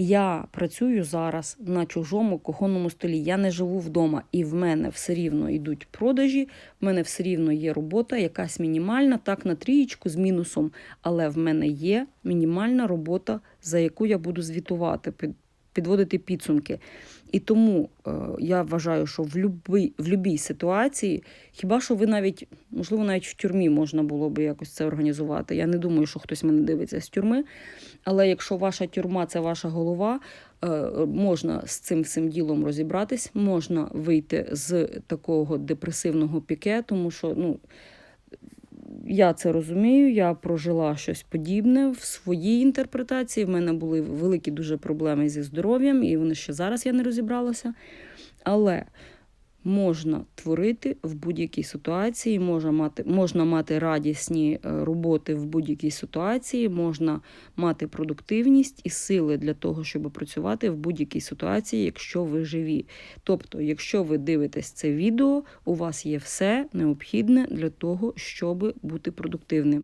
Я працюю зараз на чужому кухонному столі. Я не живу вдома, і в мене все рівно йдуть продажі. В мене все рівно є робота, якась мінімальна, так на трієчку з мінусом. Але в мене є мінімальна робота, за яку я буду звітувати, підводити підсумки. І тому е, я вважаю, що в любій, в любій ситуації, хіба що ви навіть, можливо, навіть в тюрмі можна було би якось це організувати. Я не думаю, що хтось мене дивиться з тюрми. Але якщо ваша тюрма це ваша голова, е, можна з цим всім ділом розібратись, можна вийти з такого депресивного піке, тому що ну. Я це розумію, я прожила щось подібне в своїй інтерпретації. В мене були великі дуже проблеми зі здоров'ям, і вони ще зараз я не розібралася. Але можна творити в будь-якій ситуації, можна мати, можна мати радісні е, роботи в будь-якій ситуації, можна мати продуктивність і сили для того, щоб працювати в будь-якій ситуації, якщо ви живі. Тобто, якщо ви дивитесь це відео, у вас є все необхідне для того, щоб бути продуктивним.